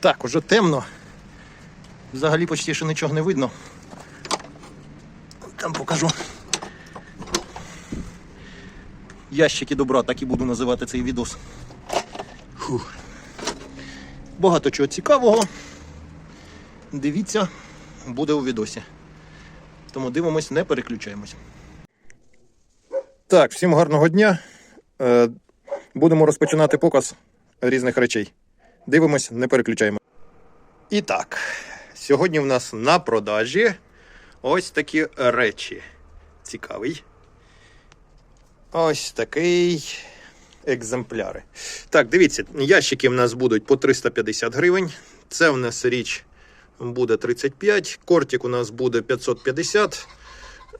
Так, уже темно. Взагалі почти ще нічого не видно. Там покажу. Ящики добра, так і буду називати цей відос. Фух. Багато чого цікавого. Дивіться, буде у відосі. Тому дивимось, не переключаємось. Так, всім гарного дня. Е, Будемо розпочинати показ різних речей. Дивимось, не переключаємо. І так, сьогодні в нас на продажі ось такі речі. Цікавий. Ось такий екземпляри. Так, дивіться, ящики в нас будуть по 350 гривень. Це в нас річ буде 35, кортик у нас буде 550.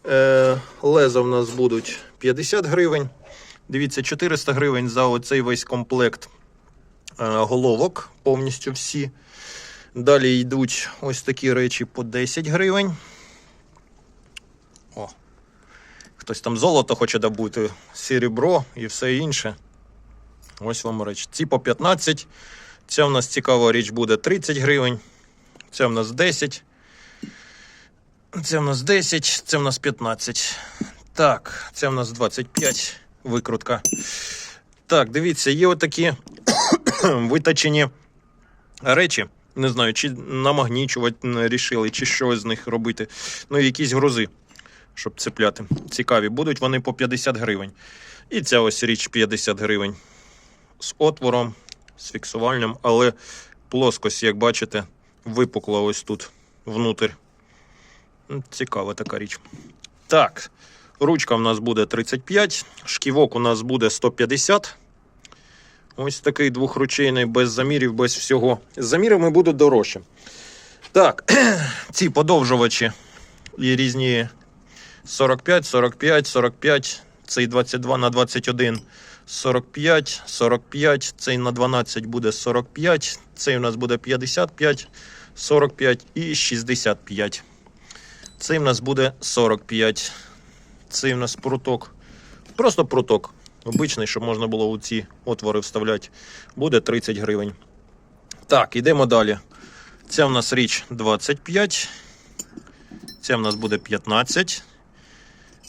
Е, леза в нас будуть 50 гривень. Дивіться, 400 гривень за оцей весь комплект головок, повністю всі. Далі йдуть ось такі речі по 10 гривень. О, хтось там золото хоче добути, серебро і все інше. Ось вам речі. Ці по 15. Ця в нас цікава річ буде 30 гривень. Це в нас 10. Це в нас 10, це в нас 15. Так, це в нас 25 викрутка. Так, дивіться, є отакі виточені речі. Не знаю, чи намагнічувати рішили, чи що з них робити. Ну, якісь грузи, щоб цепляти. Цікаві. Будуть вони по 50 гривень. І ця ось річ 50 гривень. З отвором, з фіксувальним, але плоскость, як бачите, випукла ось тут внутрь. Цікава така річ. Так, ручка в нас буде 35, шківок у нас буде 150. Ось такий двохручейний, без замірів, без всього. З замірами будуть дорожче. Так, ці подовжувачі є різні 45, 45, 45, цей 22 на 21, 45, 45, цей на 12 буде 45, цей у нас буде 55, 45 і 65. Цей у нас буде 45. Цей у нас пруток. Просто пруток. Обичний, щоб можна було у ці отвори вставляти. Буде 30 гривень. Так, йдемо далі. Ця в нас річ 25. Ця в нас буде 15.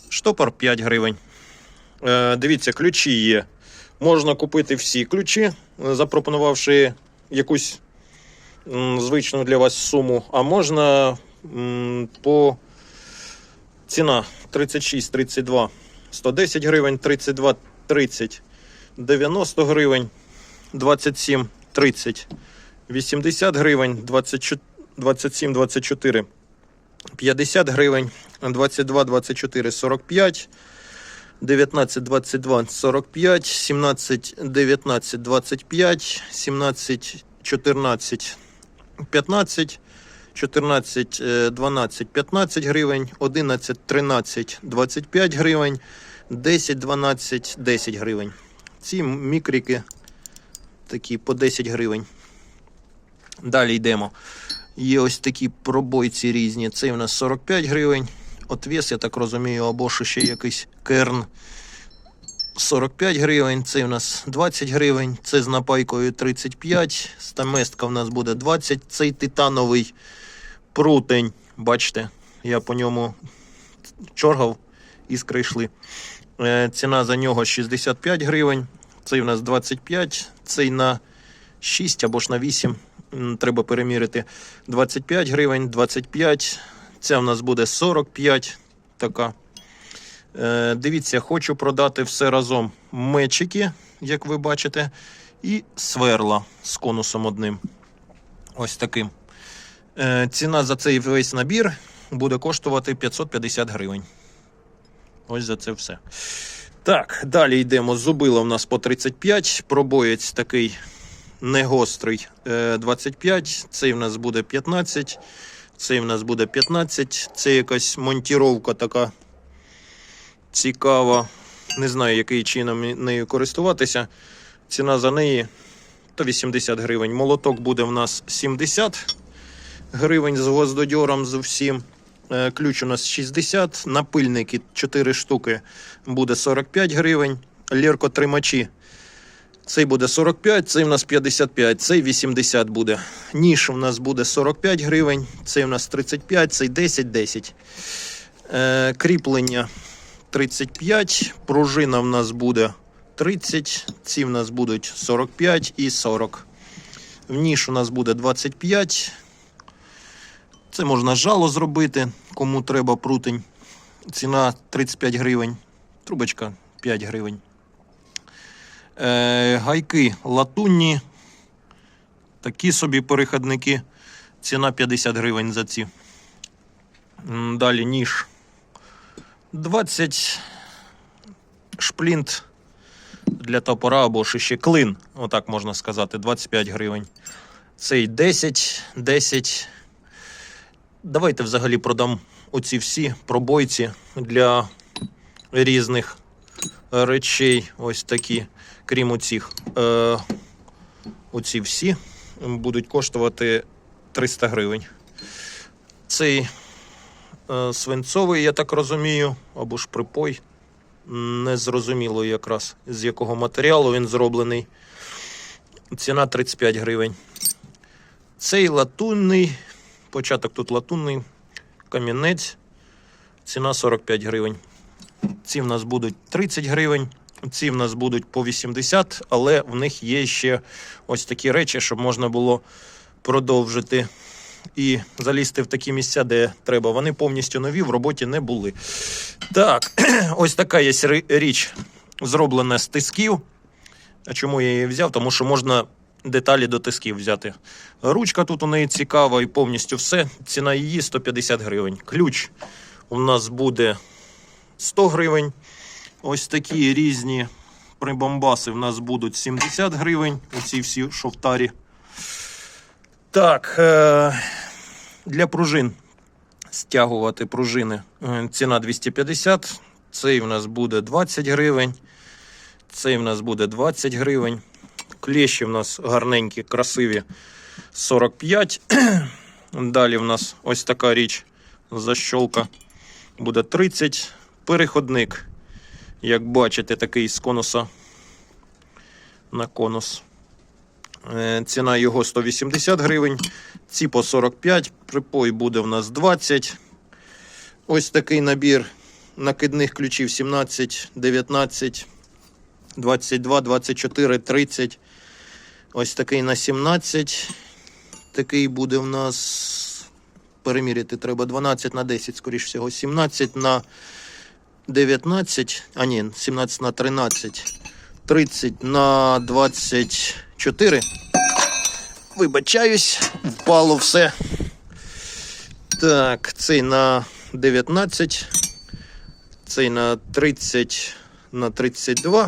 Штопор 5 гривень. Е, дивіться, ключі є. Можна купити всі ключі, запропонувавши якусь звичну для вас суму. А можна по ціна 36, 32, 110 гривень, 32, 30, 90 гривень, 27, 30, 80 гривень, 24, 27, 24, 50 гривень, 22, 24, 45, 19, 22, 45, 17, 19, 25, 17, 14, 15, 14, е, 12, 15 гривень, 11, 13, 25 гривень, 10, 12, 10 гривень. Ці мікрики такі по 10 гривень. Далі йдемо. Є ось такі пробойці різні. Цей у нас 45 гривень. Отвес, я так розумію, або що ще якийсь керн. 45 гривень, цей у нас 20 гривень, це з напайкою 35, стаместка в нас буде 20, цей титановий прутень. Бачите, я по ньому чоргав, іскри йшли. Е, Ціна за нього 65 гривень, цей у нас 25, цей на 6 або ж на 8. Треба перемірити 25 гривень, 25. Ця в нас буде 45. Така. Е, дивіться, хочу продати все разом. Мечики, як ви бачите, і сверла з конусом одним. Ось таким. Е, ціна за цей весь набір буде коштувати 550 гривень. Ось за це все. Так, далі йдемо. Зубило в нас по 35. Пробоєць такий негострий е, 25. Цей в нас буде 15. Цей в нас буде 15. Це якась монтіровка така цікава. Не знаю, який чином нею користуватися. Ціна за неї то 80 гривень. Молоток буде в нас 70 гривень з гвоздодьором з всім. Е, Ключ у нас 60, напильники 4 штуки буде 45 гривень. Ліркотримачі Цей буде 45, цей в нас 55, цей 80 буде. Ніж у нас буде 45 гривень, цей у нас 35, цей 10, 10. Е, кріплення 35, пружина в нас буде 30, ці в нас будуть 45 і 40. В ніж у нас буде 25. Це можна жало зробити, кому треба прутень. Ціна 35 гривень, трубочка 5 гривень. Е, гайки латунні, такі собі переходники. Ціна 50 гривень за ці. Далі ніж 20 шплінт для топора або ще клин, отак можна сказати, 25 гривень. Цей 10, 10. Давайте взагалі продам оці всі пробойці для різних речей. Ось такі, крім оцих. Е, оці всі будуть коштувати 300 гривень. Цей е, свинцовий, я так розумію, або ж припой. Не зрозуміло якраз з якого матеріалу він зроблений. Ціна 35 гривень. Цей латунний, початок тут латунний, камінець. Ціна 45 гривень. Ці в нас будуть 30 гривень, ці в нас будуть по 80, але в них є ще ось такі речі, щоб можна було продовжити і залізти в такі місця, де треба. Вони повністю нові, в роботі не були. Так, ось така є річ, зроблена з тисків. А чому я її взяв? Тому що можна деталі до тисків взяти. Ручка тут у неї цікава і повністю все. Ціна її 150 гривень. Ключ у нас буде 100 гривень. Ось такі різні прибамбаси в нас будуть 70 гривень. Оці всі шовтарі. Так, е- для пружин стягувати пружини. Е, Ціна 250. Цей в нас буде 20 гривень. Цей в нас буде 20 гривень. Клещі в нас гарненькі, красиві 45. Далі в нас ось така річ. Защолка буде 30. Переходник, як бачите, такий з конуса на конус. Е, Ціна його 180 гривень. Ці по 45, припой буде в нас 20. Ось такий набір накидних ключів 17, 19, 22, 24, 30. Ось такий на 17. Такий буде в нас. Переміряти треба 12 на 10, скоріш всього, 17 на 19, а ні, 17 на 13, 30 на 24. Вибачаюсь, впало все. Так, цей на 19, цей на 30 на 32.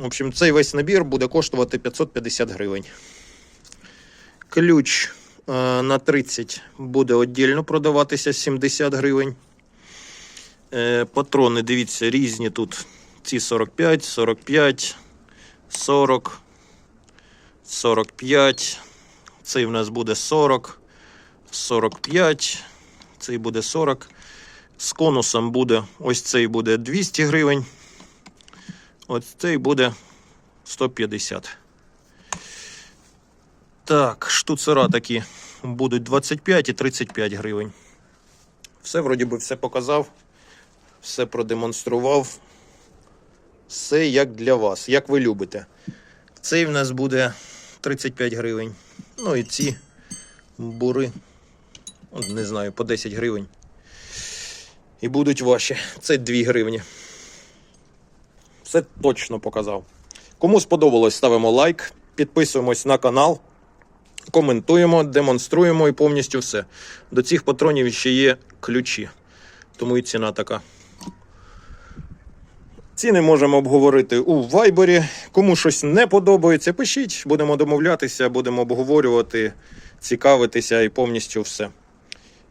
В общем, цей весь набір буде коштувати 550 гривень. Ключ е, на 30 буде віддільно продаватися 70 гривень. Е, патрони, дивіться, різні тут. Ці 45, 45, 40, 45. Цей в нас буде 40, 45. Цей буде 40. З конусом буде, ось цей буде 200 гривень. Ось цей буде 150. Так, штуцера такі будуть 25 і 35 гривень. Все, вроді би, все показав, все продемонстрував. Все як для вас, як ви любите. Цей в нас буде 35 гривень. Ну і ці бури, не знаю, по 10 гривень. І будуть ваші. Це 2 гривні. Все точно показав. Кому сподобалось, ставимо лайк, підписуємось на канал, коментуємо, демонструємо і повністю все. До цих патронів ще є ключі, тому і ціна така. Ціни можемо обговорити у вайбері. Кому щось не подобається, пишіть, будемо домовлятися, будемо обговорювати, цікавитися і повністю все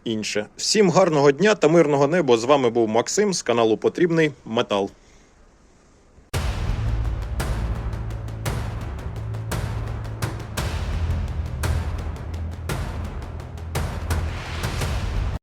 інше. Всім гарного дня та мирного неба. З вами був Максим з каналу Потрібний Метал.